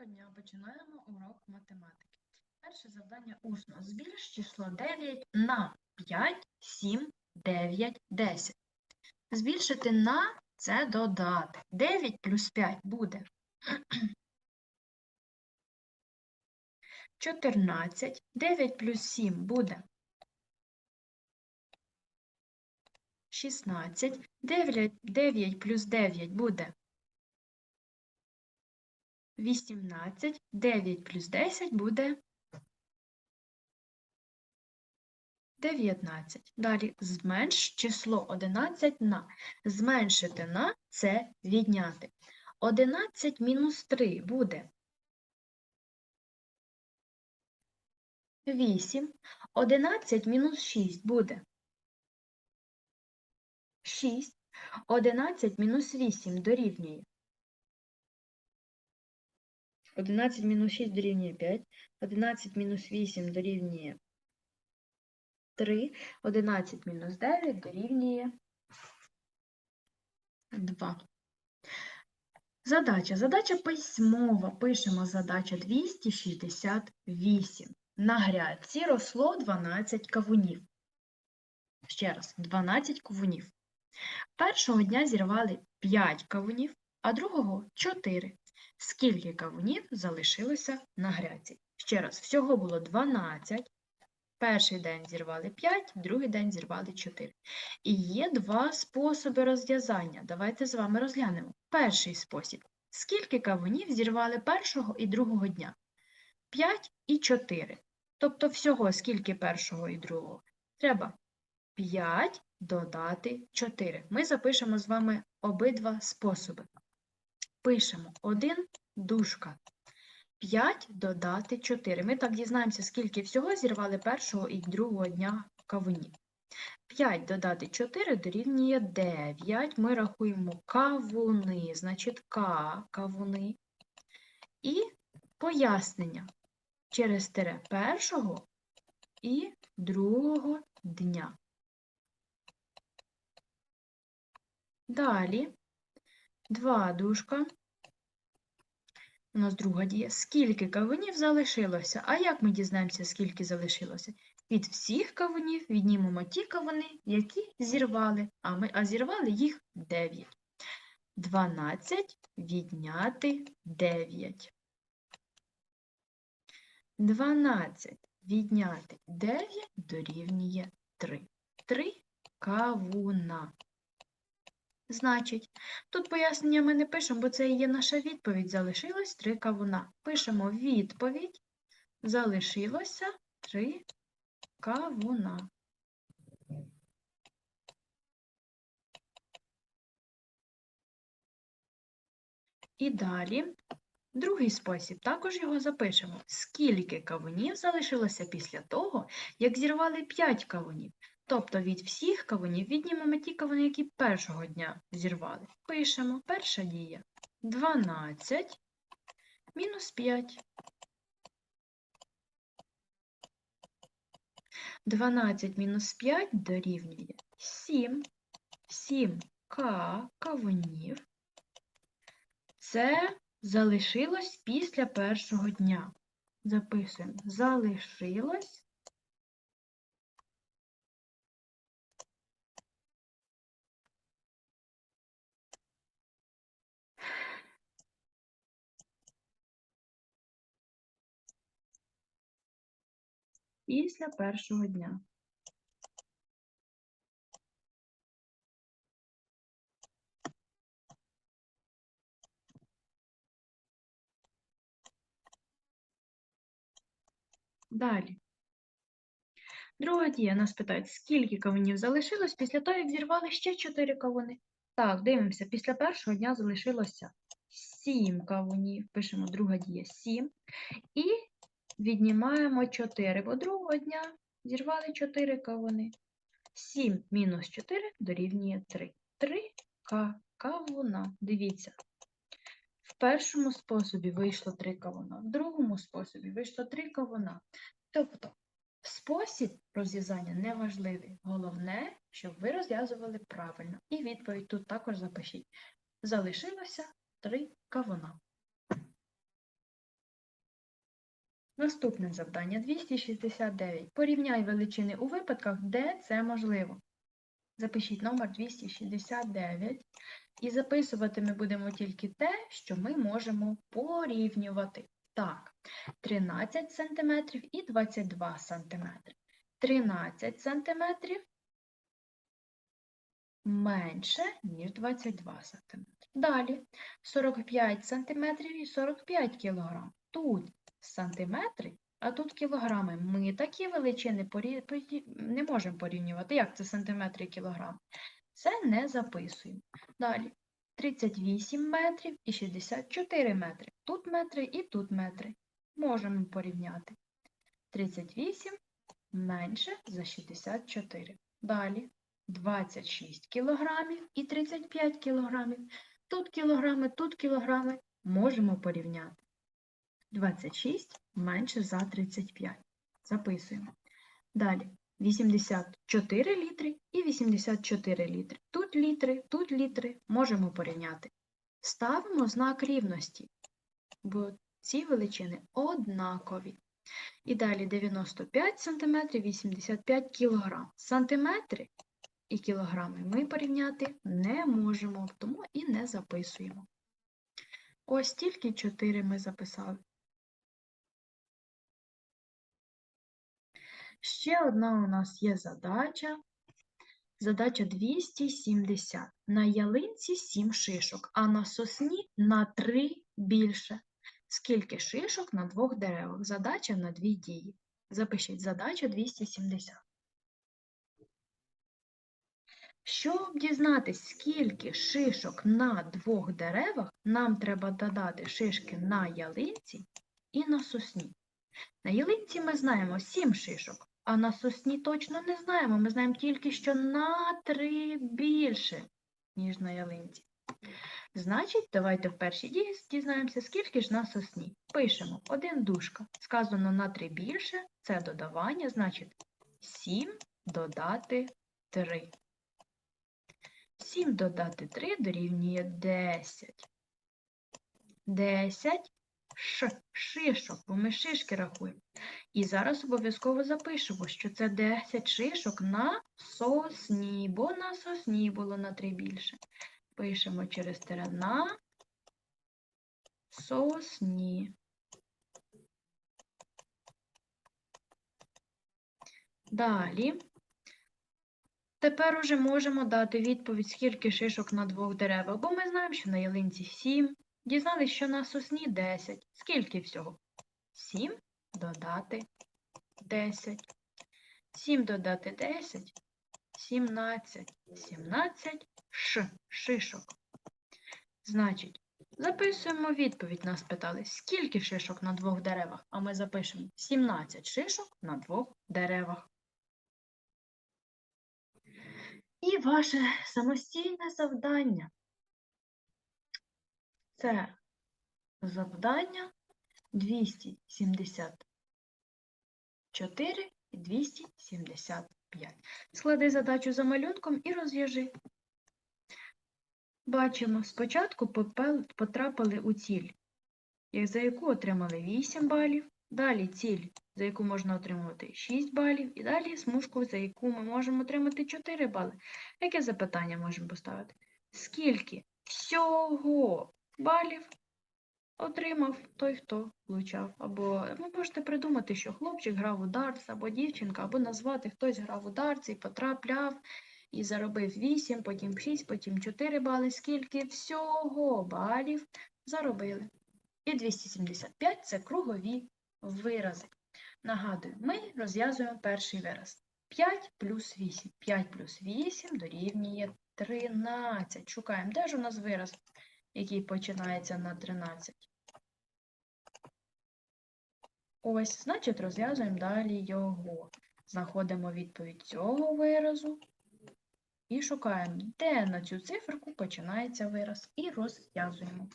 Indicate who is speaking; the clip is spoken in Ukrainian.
Speaker 1: Доброго дня, починаємо урок математики. Перше завдання усно. Збільш число 9 на 5, 7, 9, 10. Збільшити на це додати. 9 плюс 5 буде 14. 9 плюс 7 буде 16. 9, 9 плюс 9 буде 18, 9 плюс 10 буде 19. Далі зменш число 11 на. Зменшити на це відняти. 11 мінус 3 буде 8. 11 мінус 6 буде 6. 11 мінус 8 дорівнює 11 мінус 6 дорівнює 5, 11 мінус 8 дорівнює 3, 11 мінус 9 дорівнює 2. Задача. Задача письмова. Пишемо задача 268. На грядці росло 12 кавунів. Ще раз, 12 кавунів. Першого дня зірвали 5 кавунів, а другого 4. Скільки кавунів залишилося на грядці? Ще раз, всього було 12. Перший день зірвали 5, другий день зірвали 4. І є два способи розв'язання. Давайте з вами розглянемо. Перший спосіб. Скільки кавунів зірвали першого і другого дня? 5 і 4. Тобто всього скільки першого і другого? Треба 5 додати 4. Ми запишемо з вами обидва способи. Пишемо 1 дужка. 5 додати 4. Ми так дізнаємося, скільки всього зірвали першого і другого дня кавунів. 5 додати 4 дорівнює 9. Ми рахуємо кавуни, значить К кавуни. І пояснення через тире першого і другого дня. Далі 2 дужка. У нас друга дія. Скільки кавунів залишилося? А як ми дізнаємося, скільки залишилося? Від всіх кавунів віднімемо ті кавуни, які зірвали, а ми а зірвали їх 9. 12 відняти 9. 12 відняти 9 дорівнює 3. 3 кавуна. Значить, тут пояснення ми не пишемо, бо це і є наша відповідь. Залишилось 3 кавуна. Пишемо відповідь. Залишилося 3 кавуна. І далі, другий спосіб, також його запишемо. Скільки кавунів залишилося після того, як зірвали 5 кавунів? Тобто від всіх кавунів віднімемо ті кавуни, які першого дня зірвали. Пишемо перша дія 12 мінус 5. 12 мінус 5 дорівнює 7. 7 к кавунів. Це залишилось після першого дня. Записуємо залишилось після першого дня. Далі. Друга дія нас питають, скільки кавунів залишилось після того, як зірвали ще 4 кавуни. Так, дивимося, після першого дня залишилося 7 кавунів. Пишемо друга дія 7. І віднімаємо 4, бо другого дня зірвали 4 кавуни. 7 мінус 4 дорівнює 3. 3 кавуна. Дивіться. В першому способі вийшло 3 кавуна, в другому способі вийшло 3 кавуна. Тобто спосіб розв'язання не важливий. Головне, щоб ви розв'язували правильно. І відповідь тут також запишіть. Залишилося 3 кавуна. Наступне завдання 269. Порівняй величини у випадках, де це можливо. Запишіть номер 269. І записувати ми будемо тільки те, що ми можемо порівнювати. Так, 13 см і 22 см. 13 см менше, ніж 22 см. Далі 45 см і 45 кг. Тут сантиметри, а тут кілограми. Ми такі величини порі- не можемо порівнювати. Як це сантиметри і кілограми? Це не записуємо. Далі 38 метрів і 64 метри. Тут метри і тут метри. Можемо порівняти. 38 менше за 64. Далі 26 кілограмів і 35 кілограмів. Тут кілограми, тут кілограми. Можемо порівняти. 26 менше за 35. Записуємо. Далі 84 літри і 84 літри. Тут літри, тут літри. Можемо порівняти. Ставимо знак рівності, бо ці величини однакові. І далі 95 см, 85 кг. Сантиметри і кілограми ми порівняти не можемо, тому і не записуємо. Ось тільки 4 ми записали. Ще одна у нас є задача. Задача 270. На ялинці 7 шишок, а на сосні на 3 більше. Скільки шишок на двох деревах? Задача на дві дії. Запишіть задача 270. Щоб дізнатись, скільки шишок на двох деревах, нам треба додати шишки на ялинці і на сосні. На ялинці ми знаємо 7 шишок, а на сосні точно не знаємо. Ми знаємо тільки, що на 3 більше, ніж на ялинці. Значить, давайте в першій дії дізнаємося, скільки ж на сосні. Пишемо один дужка. Сказано на 3 більше, це додавання, значить 7 додати 3. 7 додати 3 дорівнює 10. 10 ш, шишок, бо ми шишки рахуємо. І зараз обов'язково запишемо, що це 10 шишок на сосні, бо на сосні було на 3 більше. Пишемо через тире на сосні. Далі. Тепер уже можемо дати відповідь, скільки шишок на двох деревах, бо ми знаємо, що на ялинці 7. Дізналися, що на сосні 10. Скільки всього? 7 додати 10. 7 додати 10 17. 17 ш шишок. Значить, записуємо відповідь. Нас питали, скільки шишок на двох деревах, а ми запишемо 17 шишок на двох деревах. І ваше самостійне завдання. Це завдання 274 і 275. Склади задачу за малюнком і розв'яжи. Бачимо, спочатку потрапили у ціль, за яку отримали 8 балів, далі ціль, за яку можна отримувати 6 балів, і далі смужку, за яку ми можемо отримати 4 бали. Яке запитання можемо поставити? Скільки всього балів отримав той, хто влучав? Або ви можете придумати, що хлопчик грав у дартс, або дівчинка, або назвати хтось грав у дартс і потрапляв і заробив 8, потім 6, потім 4 бали. Скільки всього балів заробили? І 275 – це кругові вирази. Нагадую, ми розв'язуємо перший вираз. 5 плюс 8. 5 плюс 8 дорівнює 13. Шукаємо, де ж у нас вираз, який починається на 13. Ось, значить, розв'язуємо далі його. Знаходимо відповідь цього виразу і шукаємо, де на цю циферку починається вираз, і розв'язуємо.